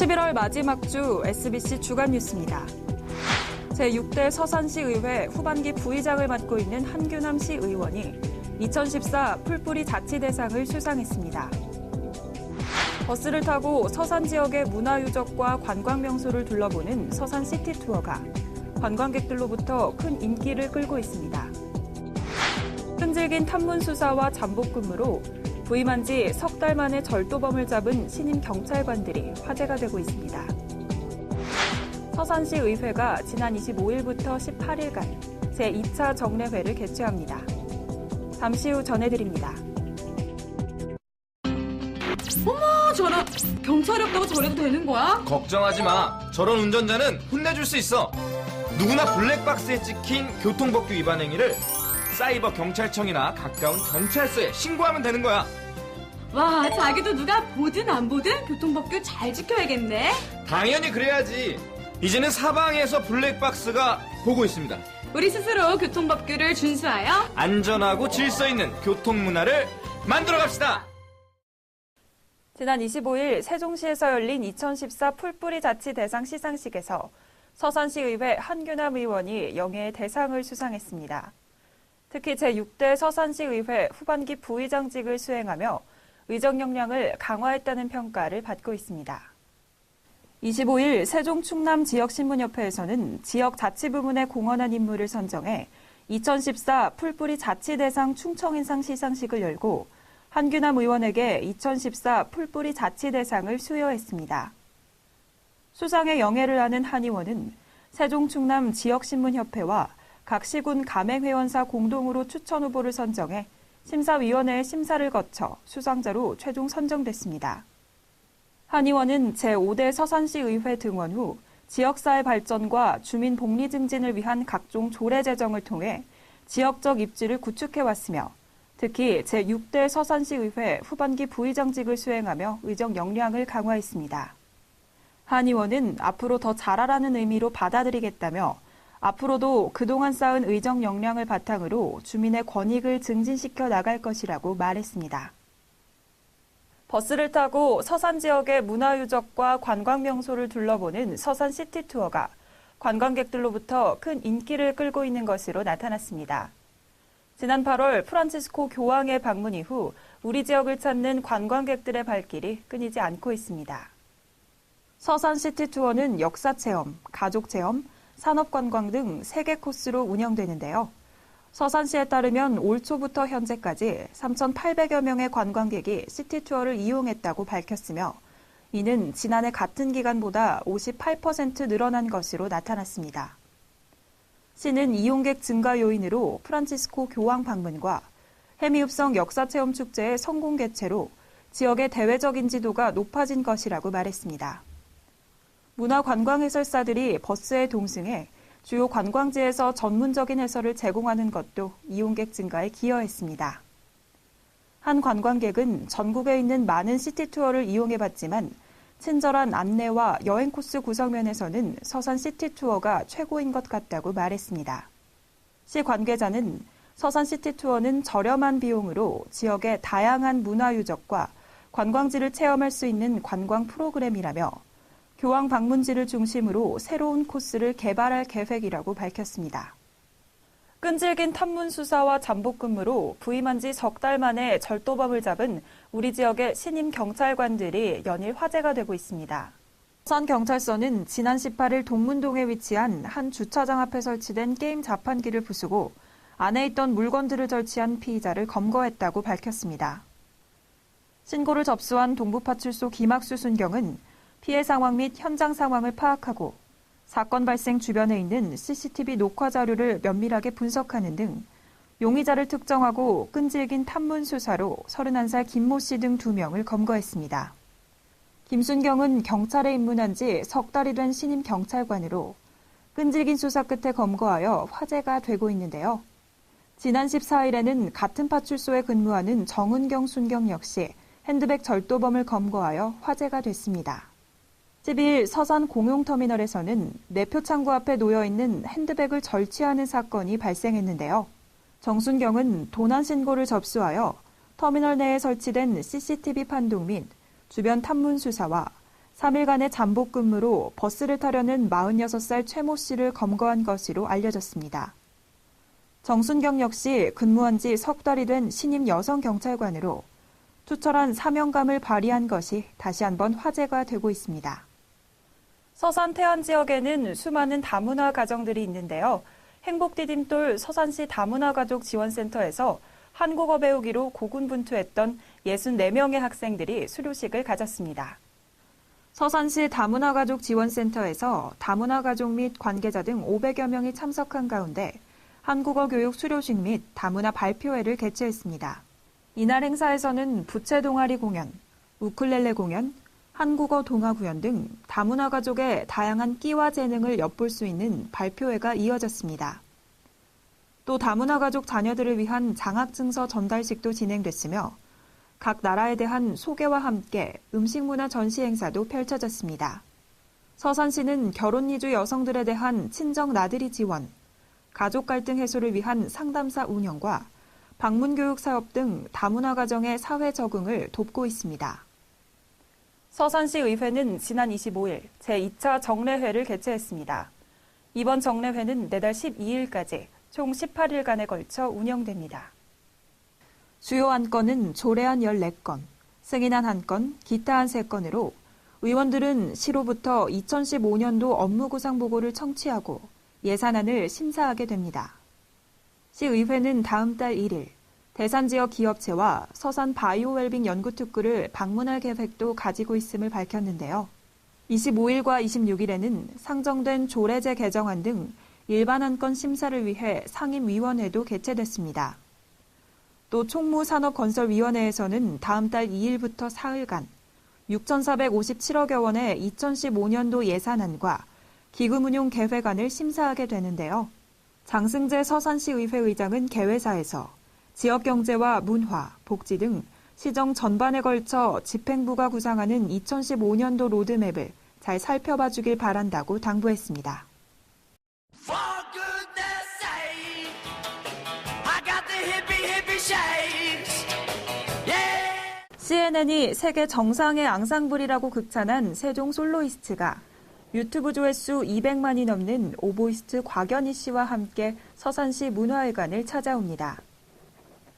11월 마지막 주 SBC 주간 뉴스입니다. 제6대 서산시 의회 후반기 부의장을 맡고 있는 한규남 시 의원이 2014 풀뿌리 자치대상을 수상했습니다. 버스를 타고 서산 지역의 문화유적과 관광명소를 둘러보는 서산 시티 투어가 관광객들로부터 큰 인기를 끌고 있습니다. 끈질긴 탐문 수사와 잠복 근무로 부임한 지 석 달 만에 절도범을 잡은 신임 경찰관들이 화제가 되고 있습니다. 서산시 의회가 지난 25일부터 18일간 제2차 정례회를 개최합니다. 잠시 후 전해드립니다. 어머 저런 경찰이 없다고 저래도 되는 거야? 걱정하지 마. 저런 운전자는 혼내줄 수 있어. 누구나 블랙박스에 찍힌 교통법규 위반 행위를 사이버 경찰청이나 가까운 경찰서에 신고하면 되는 거야. 와 자기도 누가 보든 안 보든 교통법규 잘 지켜야겠네 당연히 그래야지. 이제는 사방에서 블랙박스가 보고 있습니다. 우리 스스로 교통법규를 준수하여 안전하고 질서 있는 교통 문화를 만들어 갑시다. 지난 25일 세종시에서 열린 2014 풀뿌리 자치 대상 시상식에서 서산시 의회 한규남 의원이 영예의 대상을 수상했습니다. 특히 제6대 서산시 의회 후반기 부의장직을 수행하며 의정 역량을 강화했다는 평가를 받고 있습니다. 25일 세종 충남 지역신문협회에서는 지역 자치부문에 공헌한 인물을 선정해 2014 풀뿌리 자치대상 충청인상 시상식을 열고 한규남 의원에게 2014 풀뿌리 자치대상을 수여했습니다. 수상의 영예를 아는 한 의원은 세종 충남 지역신문협회와 각 시군 가맹회원사 공동으로 추천 후보를 선정해 심사위원회의 심사를 거쳐 수상자로 최종 선정됐습니다. 한 의원은 제5대 서산시 의회 등원 후 지역사회 발전과 주민 복리 증진을 위한 각종 조례 제정을 통해 지역적 입지를 구축해 왔으며 특히 제6대 서산시 의회 후반기 부의장직을 수행하며 의정 역량을 강화했습니다. 한 의원은 앞으로 더 잘하라는 의미로 받아들이겠다며 앞으로도 그동안 쌓은 의정 역량을 바탕으로 주민의 권익을 증진시켜 나갈 것이라고 말했습니다. 버스를 타고 서산 지역의 문화유적과 관광명소를 둘러보는 서산 시티 투어가 관광객들로부터 큰 인기를 끌고 있는 것으로 나타났습니다. 지난 8월 프란치스코 교황의 방문 이후 우리 지역을 찾는 관광객들의 발길이 끊이지 않고 있습니다. 서산 시티 투어는 역사 체험, 가족 체험, 산업 관광 등 3개 코스로 운영되는데요. 서산시에 따르면 올 초부터 현재까지 3,800여 명의 관광객이 시티 투어를 이용했다고 밝혔으며 이는 지난해 같은 기간보다 58% 늘어난 것으로 나타났습니다. 시는 이용객 증가 요인으로 프란치스코 교황 방문과 해미읍성 역사체험 축제의 성공 개최로 지역의 대외적 인 지도가 높아진 것이라고 말했습니다. 문화관광 해설사들이 버스에 동승해 주요 관광지에서 전문적인 해설을 제공하는 것도 이용객 증가에 기여했습니다. 한 관광객은 전국에 있는 많은 시티 투어를 이용해 봤지만 친절한 안내와 여행 코스 구성 면에서는 서산 시티 투어가 최고인 것 같다고 말했습니다. 시 관계자는 서산 시티 투어는 저렴한 비용으로 지역의 다양한 문화 유적과 관광지를 체험할 수 있는 관광 프로그램이라며 교황 방문지를 중심으로 새로운 코스를 개발할 계획이라고 밝혔습니다. 끈질긴 탐문 수사와 잠복 근무로 부임한 지 석 달 만에 절도범을 잡은 우리 지역의 신임 경찰관들이 연일 화제가 되고 있습니다. 산 경찰서는 지난 18일 동문동에 위치한 한 주차장 앞에 설치된 게임 자판기를 부수고 안에 있던 물건들을 절취한 피의자를 검거했다고 밝혔습니다. 신고를 접수한 동부파출소 김학수 순경은 피해 상황 및 현장 상황을 파악하고 사건 발생 주변에 있는 CCTV 녹화 자료를 면밀하게 분석하는 등 용의자를 특정하고 끈질긴 탐문 수사로 31살 김모 씨등 2명을 검거했습니다. 김순경은 경찰에 입문한 지 석 달이 된 신임 경찰관으로 끈질긴 수사 끝에 검거하여 화제가 되고 있는데요. 지난 14일에는 같은 파출소에 근무하는 정은경 순경 역시 핸드백 절도범을 검거하여 화제가 됐습니다. 12일 서산 공용터미널에서는 내표 창구 앞에 놓여 있는 핸드백을 절취하는 사건이 발생했는데요. 정순경은 도난 신고를 접수하여 터미널 내에 설치된 CCTV 판독 및 주변 탐문 수사와 3일간의 잠복 근무로 버스를 타려는 46살 최모 씨를 검거한 것으로 알려졌습니다. 정순경 역시 근무한 지 석 달이 된 신임 여성 경찰관으로 투철한 사명감을 발휘한 것이 다시 한번 화제가 되고 있습니다. 서산 태안 지역에는 수많은 다문화 가정들이 있는데요. 행복디딤돌 서산시 다문화 가족 지원센터에서 한국어 배우기로 고군분투했던 64명의 학생들이 수료식을 가졌습니다. 서산시 다문화 가족 지원센터에서 다문화 가족 및 관계자 등 500여 명이 참석한 가운데 한국어 교육 수료식 및 다문화 발표회를 개최했습니다. 이날 행사에서는 부채 동아리 공연, 우쿨렐레 공연, 한국어 동화 구연 등 다문화 가족의 다양한 끼와 재능을 엿볼 수 있는 발표회가 이어졌습니다. 또 다문화 가족 자녀들을 위한 장학증서 전달식도 진행됐으며 각 나라에 대한 소개와 함께 음식 문화 전시 행사도 펼쳐졌습니다. 서산시는 결혼 이주 여성들에 대한 친정 나들이 지원, 가족 갈등 해소를 위한 상담사 운영과 방문 교육 사업 등 다문화 가정의 사회 적응을 돕고 있습니다. 서산시 의회는 지난 25일 제2차 정례회를 개최했습니다. 이번 정례회는 내달 12일까지 총 18일간에 걸쳐 운영됩니다. 주요 안건은 조례안 14건, 승인안 1건, 기타 안 3건으로 의원들은 시로부터 2015년도 업무구상 보고를 청취하고 예산안을 심사하게 됩니다. 시의회는 다음 달 1일 대산 지역 기업체와 서산 바이오웰빙 연구특구를 방문할 계획도 가지고 있음을 밝혔는데요. 25일과 26일에는 상정된 조례제 개정안 등 일반 안건 심사를 위해 상임위원회도 개최됐습니다. 또 총무산업건설위원회에서는 다음 달 2일부터 사흘간 6,457억여 원의 2015년도 예산안과 기금운용 계획안을 심사하게 되는데요. 장승재 서산시 의회 의장은 개회사에서 지역 경제와 문화, 복지 등 시정 전반에 걸쳐 집행부가 구상하는 2015년도 로드맵을 잘 살펴봐 주길 바란다고 당부했습니다. CNN이 세계 정상의 앙상블이라고 극찬한 세종 솔로이스트가 유튜브 조회수 200만이 넘는 오보이스트 곽연희 씨와 함께 서산시 문화회관을 찾아옵니다.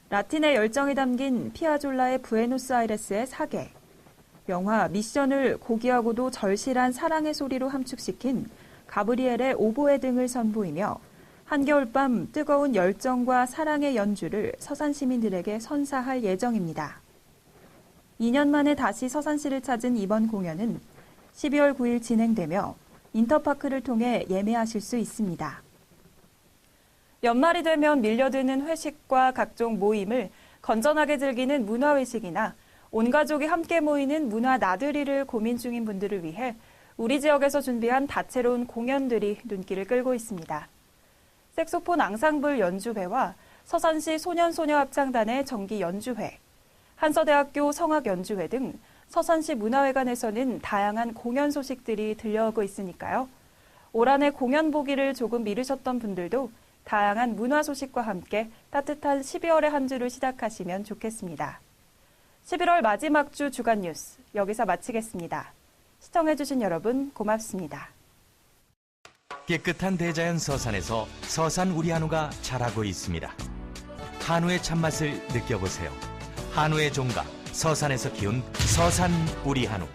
라틴의 열정이 담긴 피아졸라의 부에노스아이레스의 사계, 영화 미션을 고귀하고도 절실한 사랑의 소리로 함축시킨 가브리엘의 오보에 등을 선보이며 한겨울밤 뜨거운 열정과 사랑의 연주를 서산 시민들에게 선사할 예정입니다. 2년 만에 다시 서산시를 찾은 이번 공연은 12월 9일 진행되며 인터파크를 통해 예매하실 수 있습니다. 연말이 되면 밀려드는 회식과 각종 모임을 건전하게 즐기는 문화회식이나 온 가족이 함께 모이는 문화 나들이를 고민 중인 분들을 위해 우리 지역에서 준비한 다채로운 공연들이 눈길을 끌고 있습니다. 색소폰 앙상블 연주회와 서산시 소년소녀 합창단의 정기 연주회, 한서대학교 성악 연주회 등 서산시 문화회관에서는 다양한 공연 소식들이 들려오고 있으니까요. 올 한해 공연 보기를 조금 미루셨던 분들도 다양한 문화 소식과 함께 따뜻한 12월의 한 주를 시작하시면 좋겠습니다. 11월 마지막 주 주간 뉴스 여기서 마치겠습니다. 시청해주신 여러분 고맙습니다. 깨끗한 대자연 서산에서 서산 우리 한우가 자라고 있습니다. 한우의 참맛을 느껴보세요. 한우의 종가 서산에서 키운 서산 우리 한우.